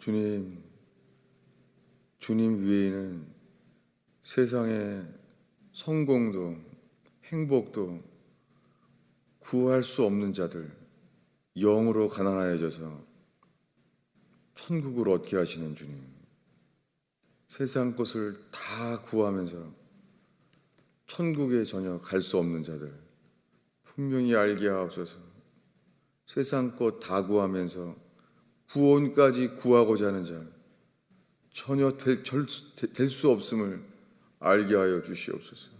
주님, 주님 외에는 세상에 성공도 행복도 구할 수 없는 자들, 영으로 가난하여져서 천국을 얻게 하시는 주님. 세상 것을 다 구하면서 천국에 전혀 갈 수 없는 자들, 분명히 알게 하옵소서. 세상 것 다 구하면서 구원까지 구하고자 하는 자, 전혀 될 수 없음을 알게 하여 주시옵소서.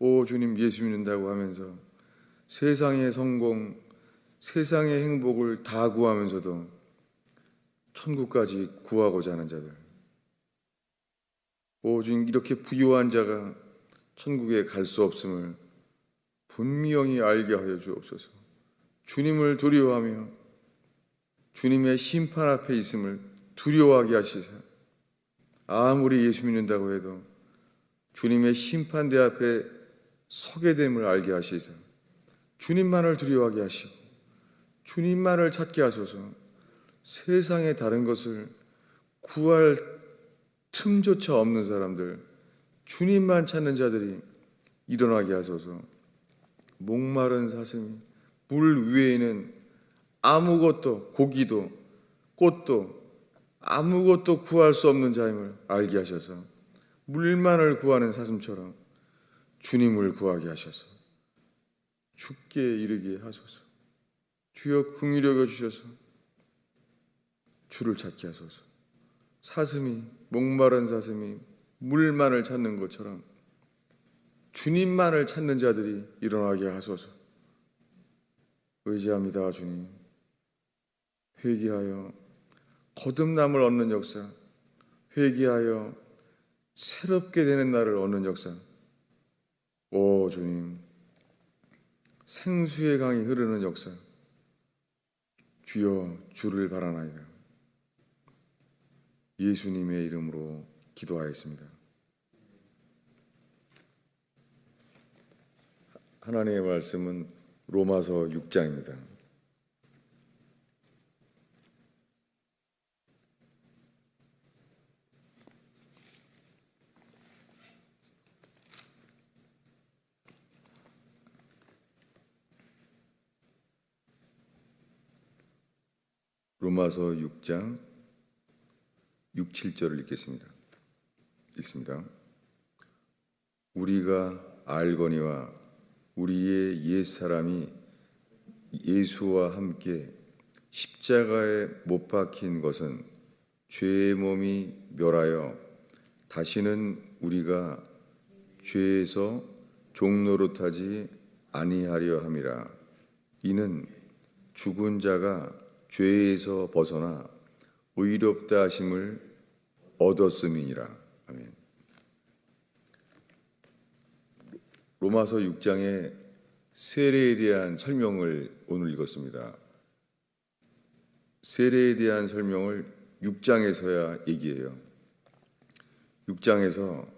오 주님 예수 믿는다고 하면서 세상의 성공, 세상의 행복을 다 구하면서도 천국까지 구하고자 하는 자들. 오 주님 이렇게 부유한 자가 천국에 갈 수 없음을 분명히 알게 하여 주옵소서. 주님을 두려워하며 주님의 심판 앞에 있음을 두려워하게 하시사. 아무리 예수 믿는다고 해도 주님의 심판대 앞에 서게 됨을 알게 하시사. 주님만을 두려워하게 하시고 주님만을 찾게 하소서. 세상의 다른 것을 구할 틈조차 없는 사람들, 주님만 찾는 자들이 일어나게 하소서. 목마른 사슴이 물 위에는 아무것도 고기도 꽃도 아무것도 구할 수 없는 자임을 알게 하셔서 물만을 구하는 사슴처럼 주님을 구하게 하셔서 죽게 이르게 하소서. 주여 긍휼히 여겨 주셔서 주를 찾게 하소서. 사슴이 목마른 사슴이 물만을 찾는 것처럼 주님만을 찾는 자들이 일어나게 하소서. 의지합니다, 주님. 회개하여 거듭남을 얻는 역사, 회개하여 새롭게 되는 날을 얻는 역사. 오 주님, 생수의 강이 흐르는 역사. 주여 주를 바라나이다. 예수님의 이름으로 기도하였습니다. 하나님의 말씀은 로마서 6장입니다. 로마서 6장 6, 7절을 읽겠습니다. 읽습니다. 우리가 알거니와 우리의 옛 사람이 예수와 함께 십자가에 못 박힌 것은 죄의 몸이 멸하여 다시는 우리가 죄에서 종노릇하지 아니하려 함이라. 이는 죽은 자가 죄에서 벗어나 의롭다 하심을 얻었음이니라. 아멘. 로마서 6장의 세례에 대한 설명을 오늘 읽었습니다. 세례에 대한 설명을 6장에서야 얘기해요. 6장에서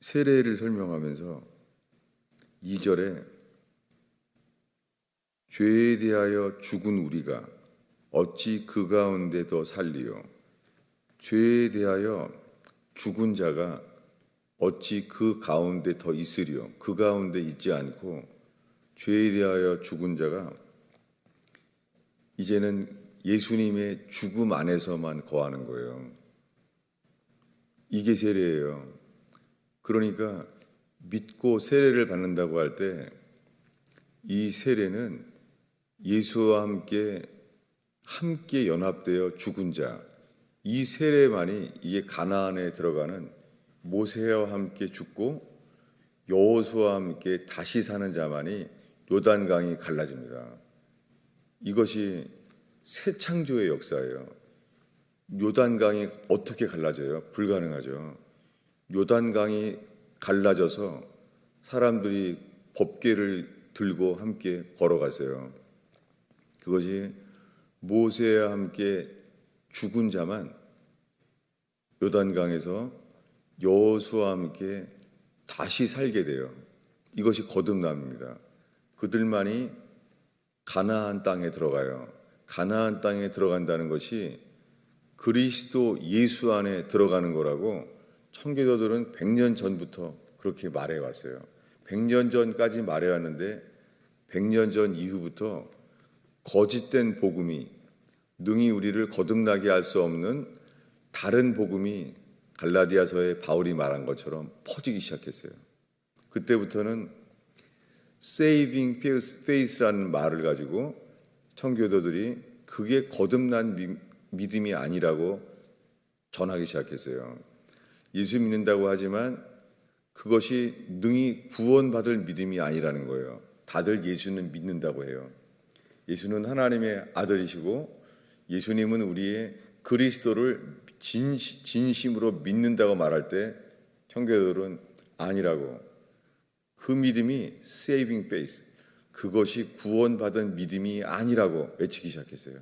세례를 설명하면서 2절에 죄에 대하여 죽은 우리가 어찌 그 가운데 더 살리요 죄에 대하여 죽은 자가 어찌 그 가운데 더 있으리요 그 가운데 있지 않고 죄에 대하여 죽은 자가 이제는 예수님의 죽음 안에서만 거하는 거예요. 이게 세례예요. 그러니까 믿고 세례를 받는다고 할 때 이 세례는 예수와 함께 함께 연합되어 죽은 자, 이 세례만이 이게 가나안에 들어가는 모세와 함께 죽고 여호수와 함께 다시 사는 자만이 요단강이 갈라집니다. 이것이 새 창조의 역사예요. 요단강이 어떻게 갈라져요? 불가능하죠. 요단강이 갈라져서 사람들이 법궤를 들고 함께 걸어가세요. 그것이 모세와 함께 죽은 자만 요단강에서 여호수와 함께 다시 살게 돼요. 이것이 거듭남입니다. 그들만이 가나안 땅에 들어가요. 가나안 땅에 들어간다는 것이 그리스도 예수 안에 들어가는 거라고 청교도들은 100년 전부터 그렇게 말해 왔어요. 100년 전까지 말해 왔는데 100년 전 이후부터 거짓된 복음이 능히 우리를 거듭나게 할 수 없는 다른 복음이 갈라디아서에 바울이 말한 것처럼 퍼지기 시작했어요. 그때부터는 saving faith라는 말을 가지고 청교도들이 그게 거듭난 미, 믿음이 아니라고 전하기 시작했어요. 예수 믿는다고 하지만 그것이 능히 구원받을 믿음이 아니라는 거예요. 다들 예수는 믿는다고 해요. 예수는 하나님의 아들이시고 예수님은 우리의 그리스도를 진시, 진심 으로 믿는다고 말할 때 청교도들은 아니라고 그 믿음이 saving faith 그것이 구원받은 믿음이 아니라고 외치기 시작했어요.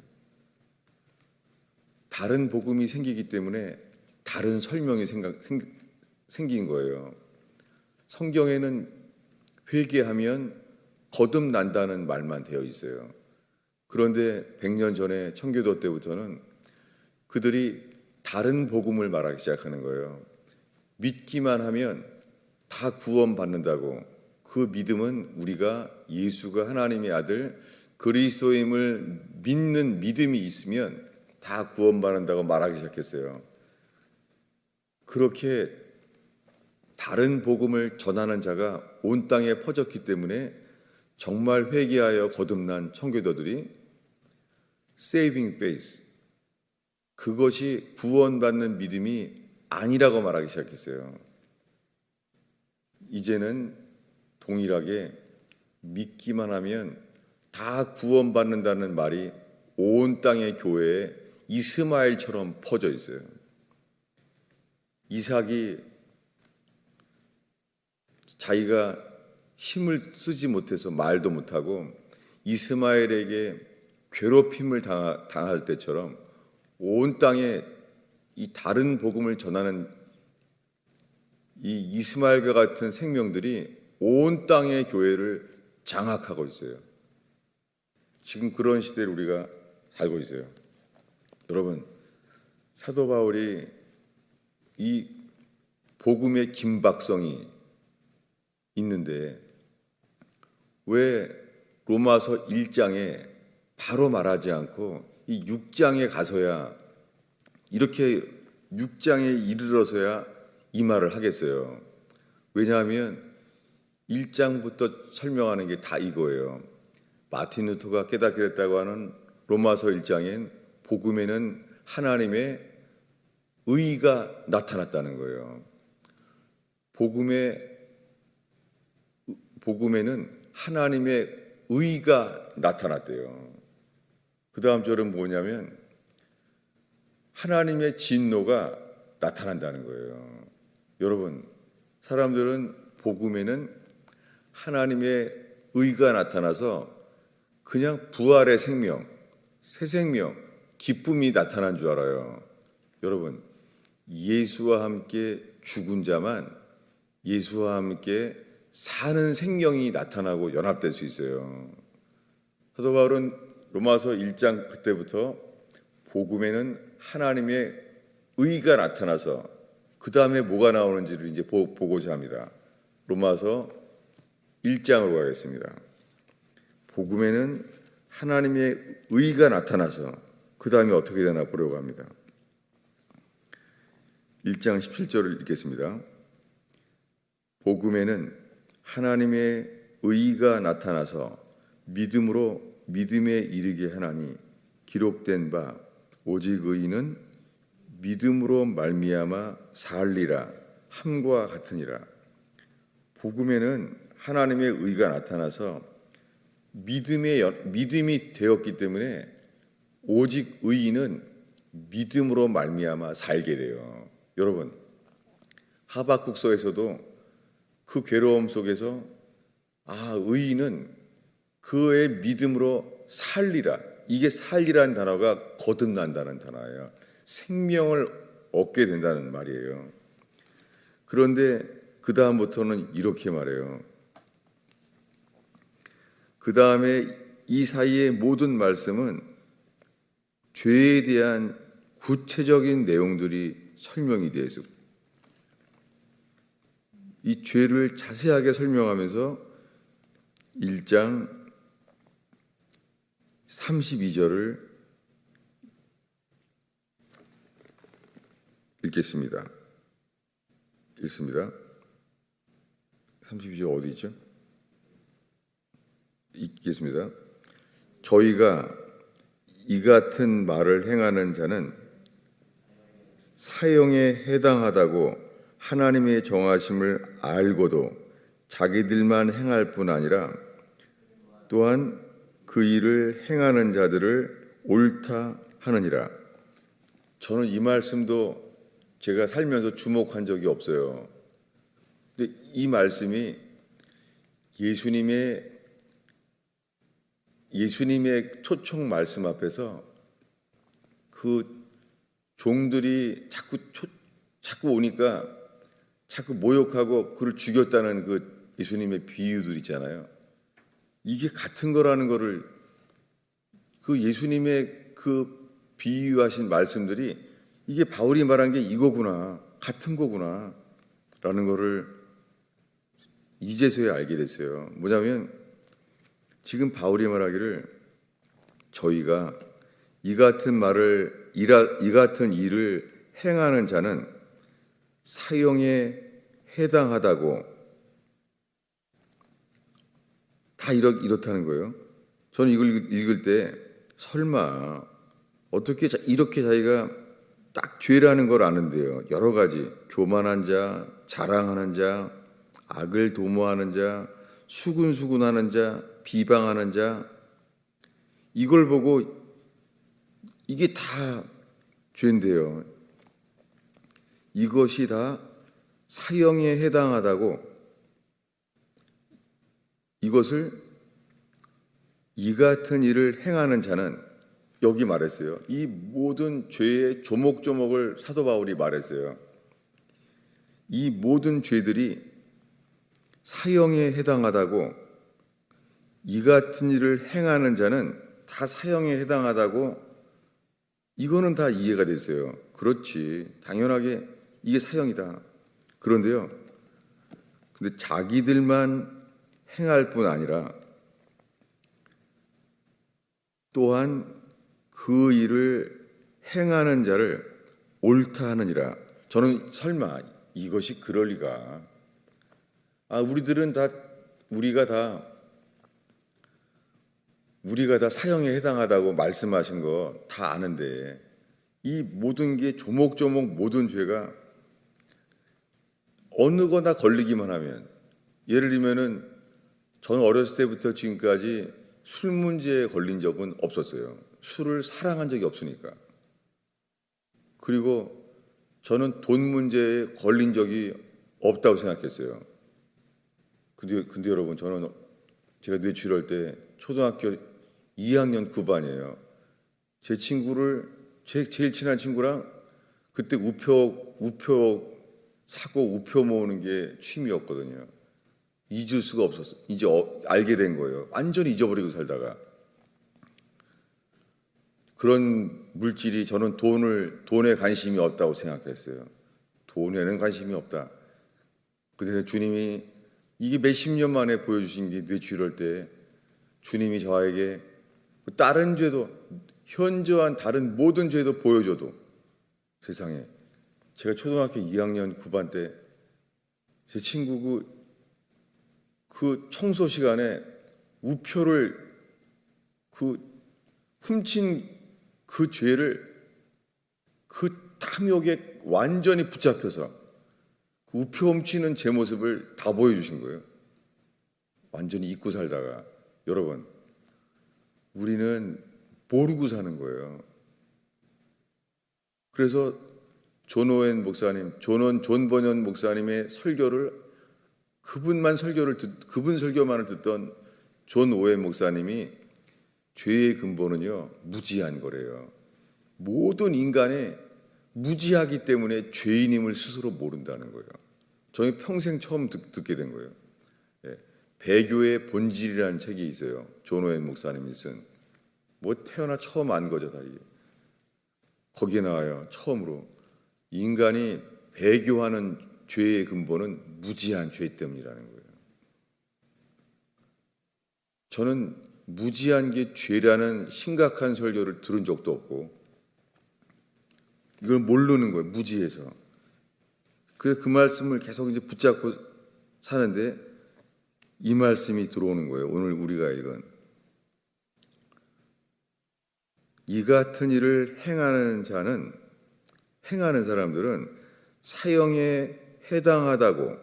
다른 복음이 생기기 때문에 다른 설명이 생각, 생, 생긴 거예요. 성경에는 회개하면 거듭난다는 말만 되어 있어요. 그런데 100년 전에 청교도 때부터는 그들이 다른 복음을 말하기 시작하는 거예요. 믿기만 하면 다 구원받는다고 그 믿음은 우리가 예수가 하나님의 아들 그리스도임을 믿는 믿음이 있으면 다 구원받는다고 말하기 시작했어요. 그렇게 다른 복음을 전하는 자가 온 땅에 퍼졌기 때문에 정말 회개하여 거듭난 청교도들이 saving faith 그것이 구원받는 믿음이 아니라고 말하기 시작했어요. 이제는 동일하게 믿기만 하면 다 구원받는다는 말이 온 땅의 교회에 이스마엘처럼 퍼져 있어요. 이삭이 자기가 힘을 쓰지 못해서 말도 못하고 이스마엘에게 괴롭힘을 당할 때처럼 온 땅에 이 다른 복음을 전하는 이 이스마엘과 같은 생명들이 온 땅의 교회를 장악하고 있어요. 지금 그런 시대에 우리가 살고 있어요. 여러분, 사도 바울이 이 복음의 긴박성이 있는데 왜 로마서 1장에 바로 말하지 않고 이 6장에 가서야 이렇게 6장에 이르러서야 이 말을 하겠어요. 왜냐하면 1장부터 설명하는 게 다 이거예요. 마틴 루터가 깨닫게 됐다고 하는 로마서 1장엔 복음에는 하나님의 의가 나타났다는 거예요. 복음의 복음에는 하나님의 의가 나타났대요. 그 다음 절은 뭐냐면 하나님의 진노가 나타난다는 거예요. 여러분, 사람들은 복음에는 하나님의 의가 나타나서 그냥 부활의 생명, 새 생명, 기쁨이 나타난 줄 알아요. 여러분, 예수와 함께 죽은 자만 예수와 함께 사는 생명이 나타나고 연합될 수 있어요. 사도 바울은 로마서 1장 그때부터 복음에는 하나님의 의가 나타나서 그 다음에 뭐가 나오는지를 이제 보, 보고자 합니다. 로마서 1장으로 가겠습니다. 복음에는 하나님의 의가 나타나서 그 다음에 어떻게 되나 보려고 합니다. 1장 17절을 읽겠습니다. 복음에는 하나님의 의가 나타나서 믿음으로 믿음에 이르게 하나니 기록된 바 오직 의인은 믿음으로 말미암아 살리라 함과 같으니라 복음에는 하나님의 의가 나타나서 믿음의 믿음이 되었기 때문에 오직 의인은 믿음으로 말미암아 살게 돼요. 여러분 하박국서에서도 그 괴로움 속에서 아 의인은 그의 믿음으로 살리라. 이게 살리라는 단어가 거듭난다는 단어예요. 생명을 얻게 된다는 말이에요. 그런데 그 다음부터는 이렇게 말해요. 그 다음에 이 사이의 모든 말씀은 죄에 대한 구체적인 내용들이 설명이 되어. 이 죄를 자세하게 설명하면서 1장 32절을 읽겠습니다. 읽습니다. 32절 어디 있죠? 읽겠습니다. 저희가 이 같은 말을 행하는 자는 사형에 해당하다고 하나님의 정하심을 알고도 자기들만 행할 뿐 아니라 또한 그 일을 행하는 자들을 옳다 하느니라. 저는 이 말씀도 제가 살면서 주목한 적이 없어요. 근데 이 말씀이 예수님의 예수님의 초청 말씀 앞에서 그 종들이 자꾸 초, 자꾸 오니까 자꾸 모욕하고 그를 죽였다는 그 예수님의 비유들 있잖아요. 이게 같은 거라는 거를 그 예수님의 그 비유하신 말씀들이 이게 바울이 말한 게 이거구나 같은 거구나 라는 거를 이제서야 알게 됐어요. 뭐냐면 지금 바울이 말하기를 저희가 이 같은 말을 이라, 이 같은 일을 행하는 자는 사형에 해당하다고 다 이렇, 이렇다는 거예요. 저는 이걸 읽을 때 설마 어떻게 자- 이렇게 자기가 딱 죄라는 걸 아는데요. 여러 가지 교만한 자, 자랑하는 자, 악을 도모하는 자, 수군수군하는 자, 비방하는 자 이걸 보고 이게 다 죄인데요. 이것이 다 사형에 해당하다고 이것을 이 같은 일을 행하는 자는 여기 말했어요. 이 모든 죄의 조목조목을 사도 바울이 말했어요. 이 모든 죄들이 사형에 해당하다고 이 같은 일을 행하는 자는 다 사형에 해당하다고 이거는 다 이해가 됐어요. 그렇지. 당연하게 이게 사형이다. 그런데요. 근데 자기들만 행할 뿐 아니라 또한 그 일을 행하는 자를 옳다 하느니라. 저는 설마 이것이 그럴 리가. 아, 우리들은 다 우리가 다 우리가 다 사형에 해당하다고 말씀하신 거 다 아는데 이 모든 게 조목조목 모든 죄가 어느 거나 걸리기만 하면 예를 들면은 저는 어렸을 때부터 지금까지 술 문제에 걸린 적은 없었어요. 술을 사랑한 적이 없으니까. 그리고 저는 돈 문제에 걸린 적이 없다고 생각했어요. 근데, 근데 여러분, 저는 제가 뇌출혈 때 초등학교 2학년 9반이에요. 제 친구를, 제 제일 친한 친구랑 그때 우표, 우표 사고 우표 모으는 게 취미였거든요. 잊을 수가 없었어. 이제 어, 알게 된 거예요. 완전히 잊어버리고 살다가. 그런 물질이 저는 돈을 돈에 관심이 없다고 생각했어요. 돈에는 관심이 없다. 그래서 주님이 이게 몇십 년 만에 보여주신 게 뇌출혈 때 주님이 저에게 다른 죄도 현저한 다른 모든 죄도 보여줘도 세상에 제가 초등학교 2학년 9반 때 제 친구 그, 그 청소 시간에 우표를 그 훔친 그 죄를 그 탐욕에 완전히 붙잡혀서 그 우표 훔치는 제 모습을 다 보여주신 거예요. 완전히 잊고 살다가 여러분 우리는 모르고 사는 거예요. 그래서 존 오웬 목사님, 존원 존 번연 목사님의 설교를 그분만 설교를 듣, 그분 설교만을 듣던 존 오웬 목사님이 죄의 근본은요 무지한 거래요. 모든 인간의 무지하기 때문에 죄인임을 스스로 모른다는 거예요. 저희 평생 처음 듣, 게된 거예요. 예, 배교의 본질이라는 책이 있어요. 존 오웬 목사님이 쓴. 뭐 태어나 처음 안 거죠, 다 이게. 거기에 나와요. 처음으로 인간이 배교하는 죄의 근본은 무지한 죄 때문이라는 거예요. 저는 무지한 게 죄라는 심각한 설교를 들은 적도 없고 이걸 모르는 거예요. 무지해서. 그래서 그 말씀을 계속 이제 붙잡고 사는데 이 말씀이 들어오는 거예요. 오늘 우리가 읽은 이 같은 일을 행하는 자는 행하는 사람들은 사형에 해당하다고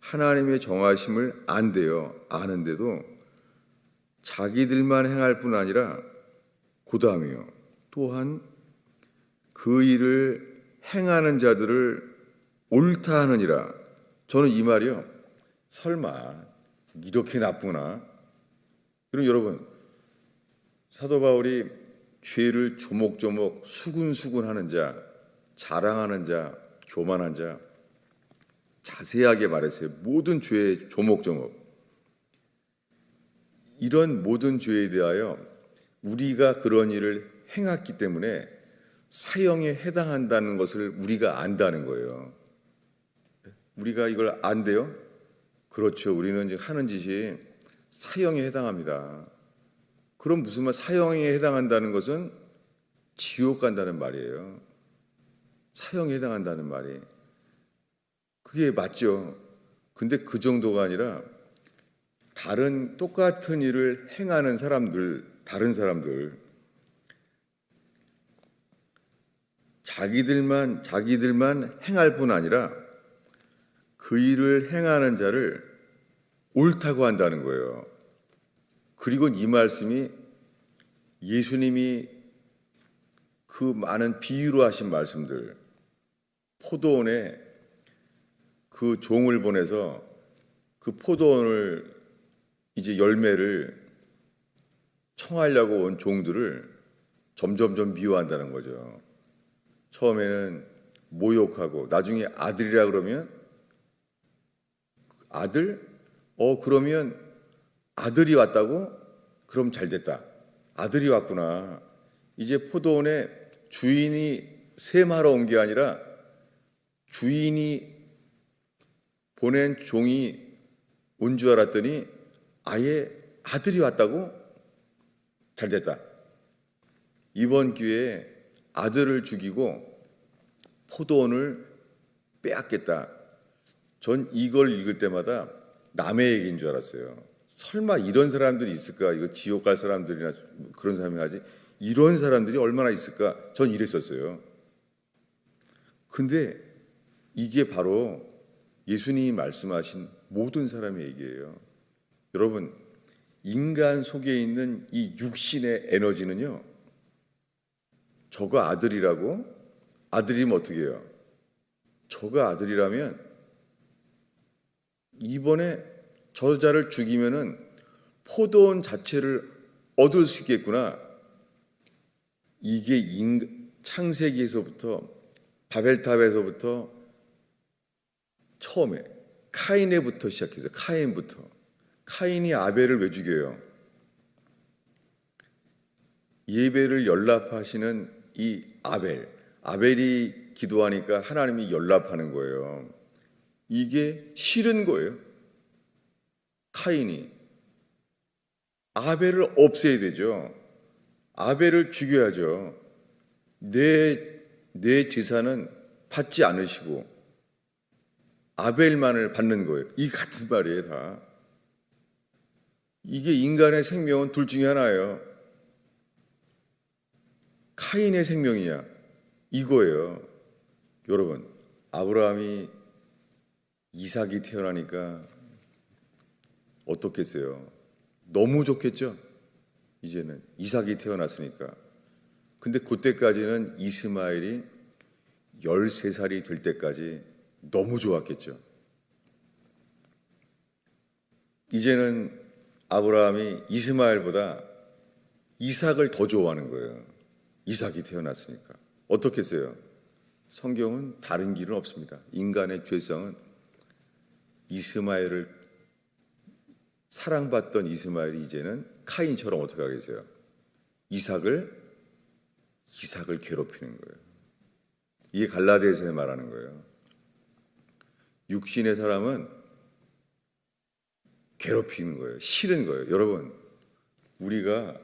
하나님의 정하심을 안돼요. 아는데도 자기들만 행할 뿐 아니라 고담이요. 또한 그 일을 행하는 자들을 옳다 하느니라. 저는 이 말이요. 설마 이렇게 나쁘나? 그럼 여러분 사도 바울이 죄를 조목조목 수군수군 하는 자, 자랑하는 자, 교만한 자 자세하게 말했어요. 모든 죄의 조목조목. 이런 모든 죄에 대하여 우리가 그런 일을 행했기 때문에 사형에 해당한다는 것을 우리가 안다는 거예요. 우리가 이걸 안돼요? 그렇죠. 우리는 하는 짓이 사형에 해당합니다. 그럼 무슨 말 사형에 해당한다는 것은 지옥 간다는 말이에요. 사형에 해당한다는 말이. 그게 맞죠. 근데 그 정도가 아니라 다른 똑같은 일을 행하는 사람들, 다른 사람들, 자기들만, 자기들만 행할 뿐 아니라 그 일을 행하는 자를 옳다고 한다는 거예요. 그리고 이 말씀이 예수님이 그 많은 비유로 하신 말씀들, 포도원에 그 종을 보내서 그 포도원을 이제 열매를 청하려고 온 종들을 점점점 미워한다는 거죠. 처음에는 모욕하고 나중에 아들이라 그러면 아들? 어 그러면 아들이 왔다고? 그럼 잘 됐다. 아들이 왔구나. 이제 포도원에 주인이 셈하러 온 게 아니라 주인이 보낸 종이 온 줄 알았더니 아예 아들이 왔다고? 잘 됐다. 이번 기회에 아들을 죽이고 포도원을 빼앗겠다. 전 이걸 읽을 때마다 남의 얘기인 줄 알았어요. 설마 이런 사람들이 있을까? 이거 지옥 갈 사람들이나 그런 사람이 하지. 이런 사람들이 얼마나 있을까? 전 이랬었어요. 근데 이게 바로 예수님이 말씀하신 모든 사람의 얘기예요. 여러분, 인간 속에 있는 이 육신의 에너지는요, 저거 아들이라고? 아들이면 어떻게 해요? 저거 아들이라면 이번에 저자를 죽이면은 포도원 자체를 얻을 수 있겠구나. 이게 인, 창세기에서부터 바벨탑에서부터 처음에 카인에부터 시작해서 카인부터 카인이 아벨을 왜 죽여요? 예배를 연락하시는 이 아벨 아벨이 기도하니까 하나님이 연락하는 거예요. 이게 싫은 거예요. 카인이 아벨을 없애야 되죠. 아벨을 죽여야죠. 내, 내 제사는 받지 않으시고 아벨만을 받는 거예요. 이 같은 말이에요, 다. 이게 인간의 생명은 둘 중에 하나예요. 카인의 생명이냐? 이거예요. 여러분, 아브라함이 이삭이 태어나니까 어떻겠어요? 너무 좋겠죠? 이제는 이삭이 태어났으니까. 근데 그때까지는 이스마엘이 13살이 될 때까지 너무 좋았겠죠. 이제는 아브라함이 이스마엘보다 이삭을 더 좋아하는 거예요. 이삭이 태어났으니까. 어떻겠어요? 성경은 다른 길은 없습니다. 인간의 죄성은 이스마엘을 사랑받던 이스마엘이 이제는 카인처럼 어떻게 하겠어요? 이삭을 이삭을 괴롭히는 거예요. 이게 갈라디아서에 말하는 거예요. 육신의 사람은 괴롭히는 거예요. 싫은 거예요. 여러분, 우리가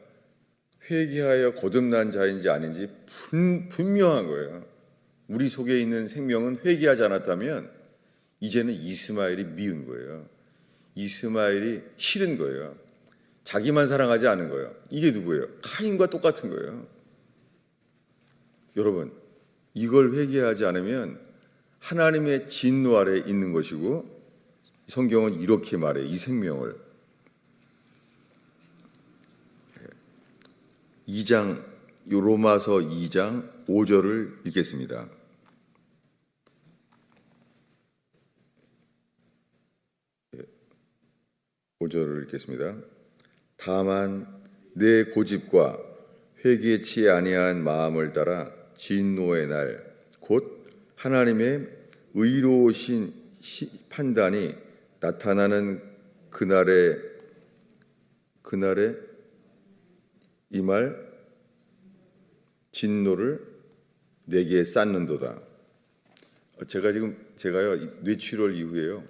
회개하여 거듭난 자인지 아닌지 분, 분명한 거예요. 우리 속에 있는 생명은 회개하지 않았다면 이제는 이스마엘이 미운 거예요. 이스마엘이 싫은 거예요. 자기만 사랑하지 않은 거예요. 이게 누구예요? 카인과 똑같은 거예요. 여러분, 이걸 회개하지 않으면 하나님의 진노 아래 있는 것이고 성경은 이렇게 말해 이 생명을 2장 로마서 2장 5절을 읽겠습니다. 예, 5절을 읽겠습니다. 다만 내 고집과 회개치 아니한 마음을 따라 진노의 날 곧 하나님의 의로우신 시- 판단이 나타나는 그날에 그날에 이 말 진노를 내게 쌓는도다. 제가 지금 제가요 이 뇌출혈 이후에요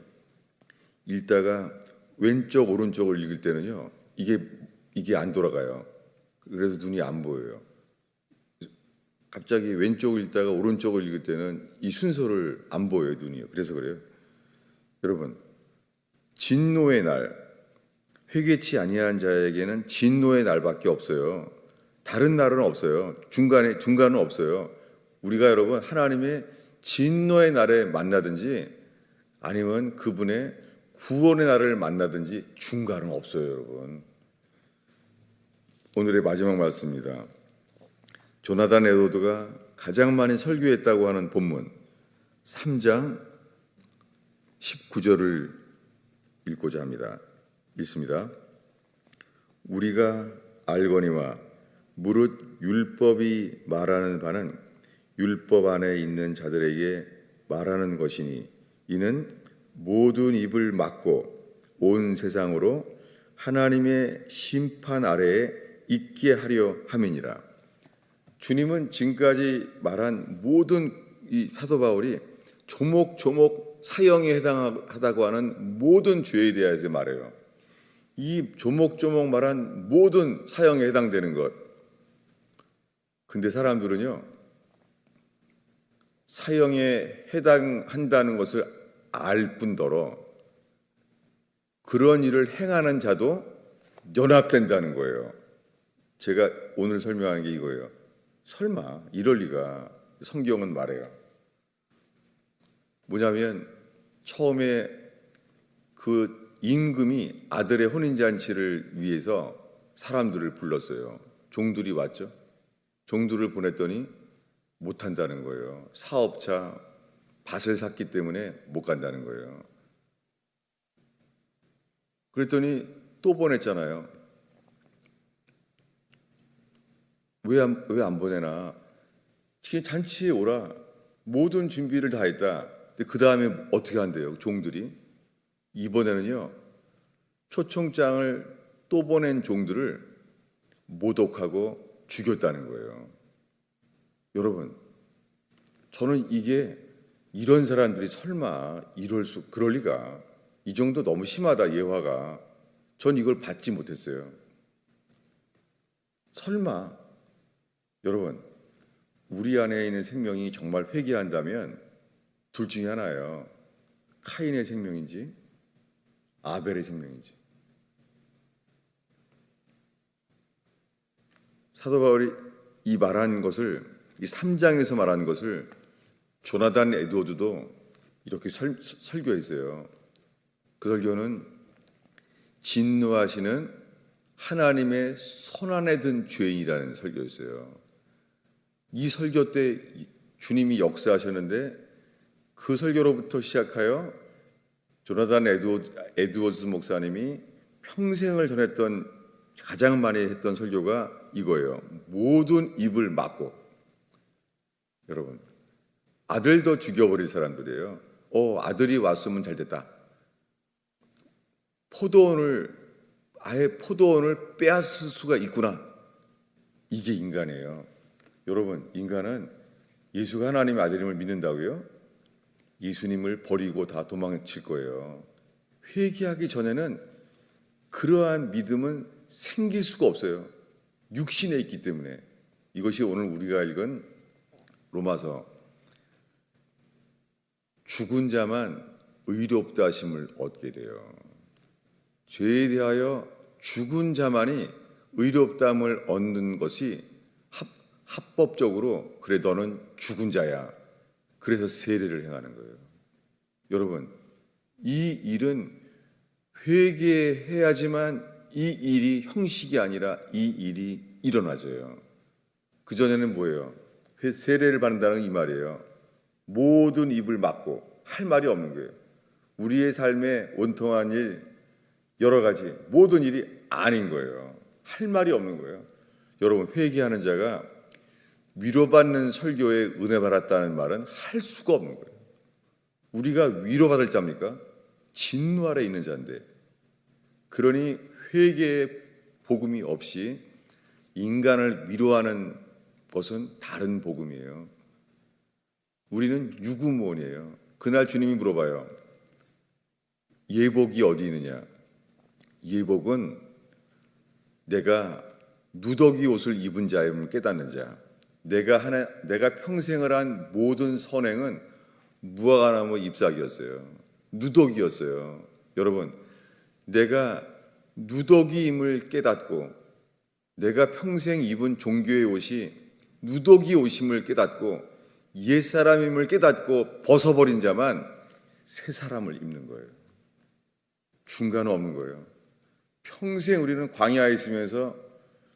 읽다가 왼쪽 오른쪽을 읽을 때는요 이게 이게 안 돌아가요. 그래서 눈이 안 보여요. 갑자기 왼쪽 읽다가 오른쪽을 읽을 때는 이 순서를 안 보여요 눈이요. 그래서 그래요. 여러분 진노의 날 회개치 아니한 자에게는 진노의 날밖에 없어요. 다른 날은 없어요. 중간에 중간은 없어요. 우리가 여러분 하나님의 진노의 날에 만나든지 아니면 그분의 구원의 날을 만나든지 중간은 없어요, 여러분. 오늘의 마지막 말씀입니다. 조나단 에도드가 가장 많이 설교했다고 하는 본문 3장 19절을 읽고자 합니다. 읽습니다. 우리가 알거니와 무릇 율법이 말하는 바는 율법 안에 있는 자들에게 말하는 것이니 이는 모든 입을 막고 온 세상으로 하나님의 심판 아래에 있게 하려 함이니라. 주님은 지금까지 말한 모든 이 사도 바울이 조목조목 사형에 해당하다고 하는 모든 죄에 대해서 말해요. 이 조목조목 말한 모든 사형에 해당되는 것. 근데 사람들은요, 사형에 해당한다는 것을 알 뿐더러 그런 일을 행하는 자도 연합된다는 거예요. 제가 오늘 설명한 게 이거예요. 설마 이럴 리가 성경은 말해요. 뭐냐면 처음에 그 임금이 아들의 혼인잔치를 위해서 사람들을 불렀어요. 종들이 왔죠. 종들을 보냈더니 못 한다는 거예요. 사업자 밭을 샀기 때문에 못 간다는 거예요. 그랬더니 또 보냈잖아요. 왜안 왜 안 보내나? 지금 잔치에 오라. 모든 준비를 다 했다. 그 다음에 어떻게 한대요? 종들이 이번에는요 초청장을 또 보낸 종들을 모독하고 죽였다는 거예요. 여러분, 저는 이게 이런 사람들이 설마 이럴 수 그럴 리가 이 정도 너무 심하다 예화가 전 이걸 받지 못했어요. 설마 여러분 우리 안에 있는 생명이 정말 회개한다면 둘 중에 하나예요. 카인의 생명인지 아벨의 생명인지. 사도 바울이 이 말한 것을 이 3장에서 말한 것을 조나단 에드워드도 이렇게 설, 설교했어요. 그 설교는 진노하시는 하나님의 손안에 든 죄인이라는 설교였어요. 이 설교 때 주님이 역사하셨는데 그 설교로부터 시작하여 조나단 에드워드, 에드워 즈 목사님이 평생을 전했던 가장 많이 했던 설교가 이거예요. 모든 입을 막고 여러분 아들도 죽여버릴 사람들이에요. 어 아들이 왔으면 잘 됐다. 포도원을 아예 포도원을 빼앗을 수가 있구나. 이게 인간이에요. 여러분 인간은 예수가 하나님의 아들임을 믿는다고요? 예수님을 버리고 다 도망칠 거예요. 회개하기 전에는 그러한 믿음은 생길 수가 없어요. 육신에 있기 때문에 이것이 오늘 우리가 읽은 로마서 죽은 자만 의롭다 하심을 얻게 돼요. 죄에 대하여 죽은 자만이 의롭다함을 얻는 것이 합, 합법적으로 그래 너는 죽은 자야. 그래서 세례를 행하는 거예요. 여러분, 이 일은 회개해야지만 이 일이 형식이 아니라 이 일이 일어나져요. 그 전에는 뭐예요? 회- 세례를 받는다는 이 말이에요. 모든 입을 막고 할 말이 없는 거예요. 우리의 삶에 원통한 일 여러 가지 모든 일이 아닌 거예요. 할 말이 없는 거예요. 여러분 회개하는 자가 위로받는 설교에 은혜 받았다는 말은 할 수가 없는 거예요. 우리가 위로받을 자입니까? 진노 아래 있는 자인데 그러니 회개의 복음이 없이 인간을 위로하는 것은 다른 복음이에요. 우리는 유구무원이에요. 그날 주님이 물어봐요. 예복이 어디 있느냐? 예복은 내가 누더기 옷을 입은 자임을 깨닫는 자. 내가 하나 내가 평생을 한 모든 선행은 무화과나무 잎사귀였어요. 누더기였어요. 여러분, 내가 누더기임을 깨닫고 내가 평생 입은 종교의 옷이 누더기 옷임을 깨닫고 옛 사람임을 깨닫고 벗어버린 자만 새 사람을 입는 거예요. 중간은 없는 거예요. 평생 우리는 광야에 있으면서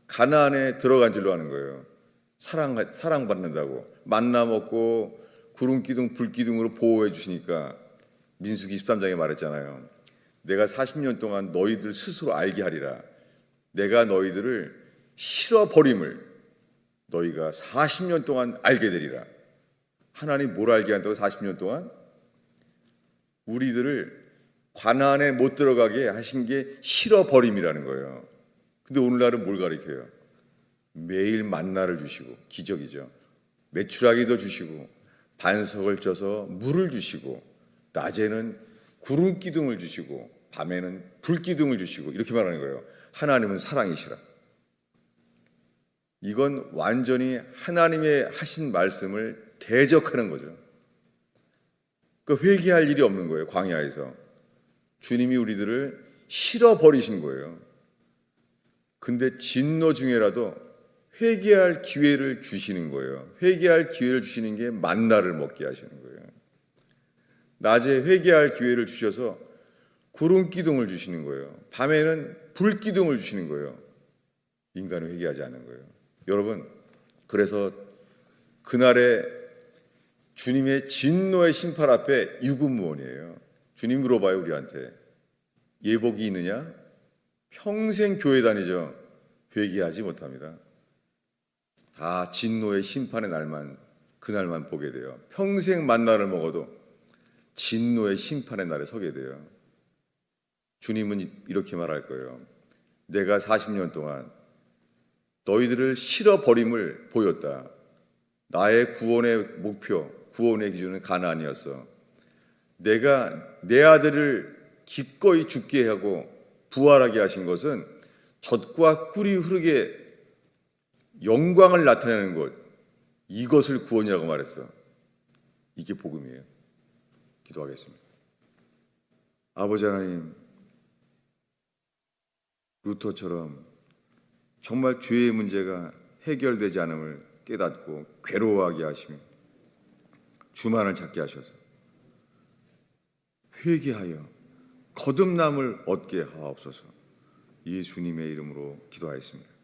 가나안에 들어간 줄로 아는 거예요. 사랑 사랑받는다고 만나 먹고 구름 기둥 불 기둥으로 보호해 주시니까 민수기 23장에 말했잖아요. 내가 40년 동안 너희들 스스로 알게 하리라. 내가 너희들을 실어 버림을 너희가 40년 동안 알게 되리라. 하나님 뭘 알게 한다고 40년 동안? 우리들을 관안에 못 들어가게 하신 게 실어 버림이라는 거예요. 근데 오늘날은 뭘 가리켜요? 매일 만나를 주시고 기적이죠. 매출하기도 주시고 반석을 쪄서 물을 주시고 낮에는 구름 기둥을 주시고 밤에는 불 기둥을 주시고 이렇게 말하는 거예요. 하나님은 사랑이시라. 이건 완전히 하나님의 하신 말씀을 대적하는 거죠. 그 회개할 일이 없는 거예요. 광야에서 주님이 우리들을 실어 버리신 거예요. 근데 진노 중에라도 회개할 기회를 주시는 거예요. 회개할 기회를 주시는 게 만나를 먹게 하시는 거예요. 낮에 회개할 기회를 주셔서 구름 기둥을 주시는 거예요. 밤에는 불 기둥을 주시는 거예요. 인간은 회개하지 않는 거예요. 여러분, 그래서 그날에 주님의 진노의 심판 앞에 유구무원이에요. 주님 물어봐요, 우리한테. 예복이 있느냐? 평생 교회 다니죠. 회개하지 못합니다. 다 진노의 심판의 날만 그날만 보게 돼요. 평생 만나를 먹어도 진노의 심판의 날에 서게 돼요. 주님은 이렇게 말할 거예요. 내가 40년 동안 너희들을 실어 버림을 보였다. 나의 구원의 목표, 구원의 기준은 가나안이었어. 내가 내 아들을 기꺼이 죽게 하고 부활하게 하신 것은 젖과 꿀이 흐르게 영광을 나타내는 것 이것을 구원이라고 말했어. 이게 복음이에요. 기도하겠습니다. 아버지 하나님, 루터처럼 정말 죄의 문제가 해결되지 않음을 깨닫고 괴로워하게 하시며 주만을 찾게 하셔서 회개하여 거듭남을 얻게 하옵소서. 예수님의 이름으로 기도하였습니다.